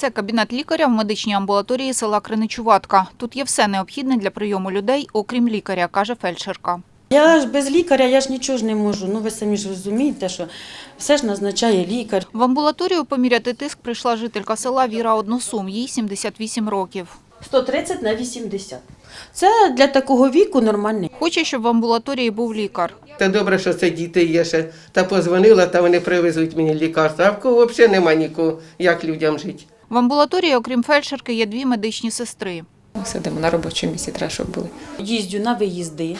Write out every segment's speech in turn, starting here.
Це кабінет лікаря в медичній амбулаторії села Криничуватка. Тут є все необхідне для прийому людей, окрім лікаря, каже фельдшерка. Я ж без лікаря, я ж нічого ж не можу. Ну ви самі ж розумієте, що все ж назначає лікар. В амбулаторію поміряти тиск прийшла жителька села Віра Односум, їй 78 років. 130 на 80. Це для такого віку нормально. Хоче, щоб в амбулаторії був лікар. Та добре, що це діти є ще. Та позвонила, та вони привезуть мені лікарства. А в кого взагалі нема нікого, як людям жити. В амбулаторії, окрім фельдшерки, є дві медичні сестри. Сидимо на робочому місці, треба, щоб були. Їздю на виїзди.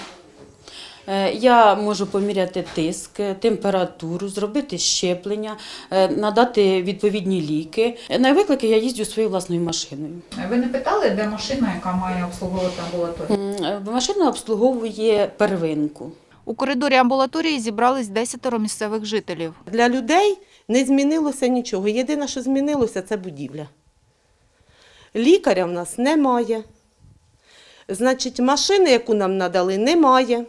Е, Я можу поміряти тиск, температуру, зробити щеплення, е, надати відповідні ліки. На виклики я їздю своєю власною машиною. Ви не питали, де машина, яка має обслуговувати амбулаторію? Е, Машина обслуговує первинку. У коридорі амбулаторії зібрались десятеро місцевих жителів. Для людей не змінилося нічого. Єдине, що змінилося, це будівля. Лікаря в нас немає. Значить, машини, яку нам надали, немає.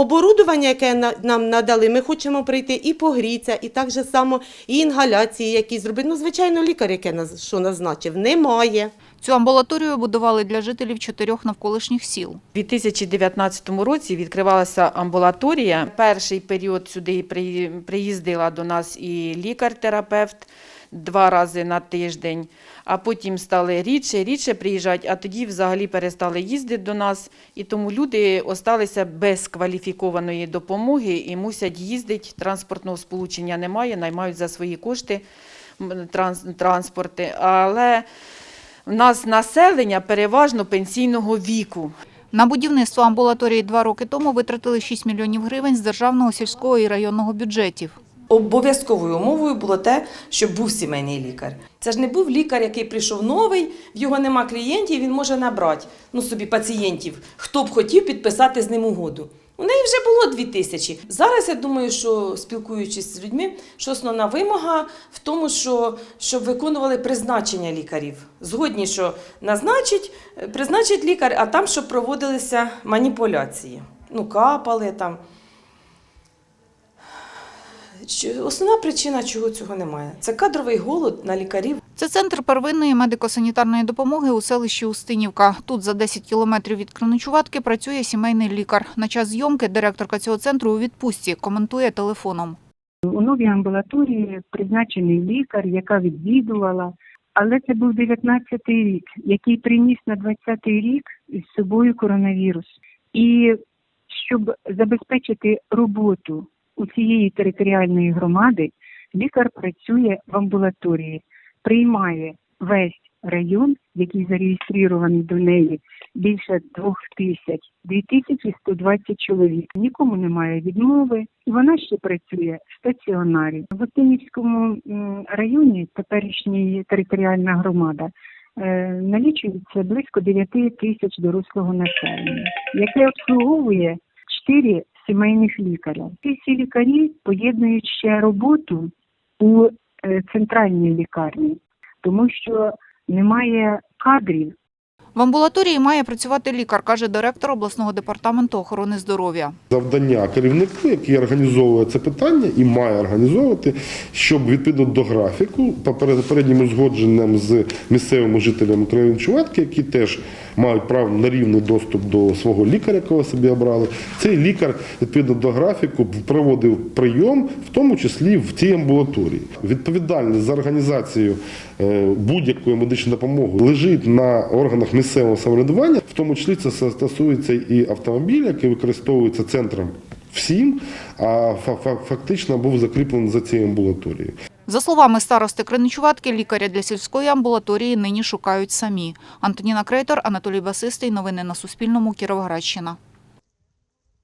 Оборудування, яке нам надали, ми хочемо прийти і погрітися, і так же само і інгаляції, які зробити. Ну, звичайно, лікар, яке наз- що назначив, немає. Цю амбулаторію будували для жителів чотирьох навколишніх сіл. У 2019 році відкривалася амбулаторія. Перший період сюди приїздила до нас і лікар-терапевт два рази на тиждень, а потім стали рідше, рідше приїжджати, а тоді взагалі перестали їздити до нас. І тому люди осталися без кваліфікованої допомоги і мусять їздити. Транспортного сполучення немає, наймають за свої кошти транс- транспорти. Але в нас населення переважно пенсійного віку. На будівництво амбулаторії два роки тому витратили 6 мільйонів гривень з державного, сільського і районного бюджетів. Обов'язковою умовою було те, щоб був сімейний лікар. Це ж не був лікар, який прийшов новий, в його нема клієнтів, він може набрати ну, собі пацієнтів, хто б хотів підписати з ним угоду. У неї вже було дві тисячі. Зараз я думаю, що спілкуючись з людьми, що основна вимога в тому, що щоб виконували призначення лікарів. Згодні, що назначить, е, призначить лікар, а там, щоб проводилися маніпуляції. Ну, капали там. Основна причина, чого цього немає, це кадровий голод на лікарів. Це центр первинної медико-санітарної допомоги у селищі Устинівка. Тут за 10 кілометрів від Кроничуватки працює сімейний лікар. На час зйомки директорка цього центру у відпустці коментує телефоном. У новій амбулаторії призначений лікар, яка відвідувала. Але це був 19-й рік, який приніс на 20-й рік із собою коронавірус. І щоб забезпечити роботу у цієї територіальної громади, лікар працює в амбулаторії, приймає весь район, який зареєстрований до неї, більше двох тисяч, 2120 чоловік. Нікому немає відмови. І вона ще працює в стаціонарі. В Отинівському районі теперішньої територіальна громада е, налічується близько 9 тисяч дорослого населення, яке обслуговує 4 сімейних лікаря. Ці лікарі поєднують ще роботу у е, центральній лікарні, тому що немає кадрів В амбулаторії має працювати лікар, каже директор обласного департаменту охорони здоров'я. завдання керівнику, який організовує це питання і має організовувати, щоб відповідно до графіку, попереднім узгодженням з місцевими жителями Кривенчуватки, які теж мають право на рівний доступ до свого лікаря, якого собі обрали, цей лікар відповідно до графіку проводив прийом, в тому числі в цій амбулаторії. Відповідальність за організацію е, будь-якої медичної допомоги лежить на органах місцевого самоврядування, в тому числі це стосується і автомобіля, який використовується центром всім, а фа- фа- фактично був закріплений за цією амбулаторією. За словами старости Криничуватки, лікаря для сільської амбулаторії нині шукають самі. Антоніна Крейтор, Анатолій Басистий. Новини на Суспільному. Кіровоградщина.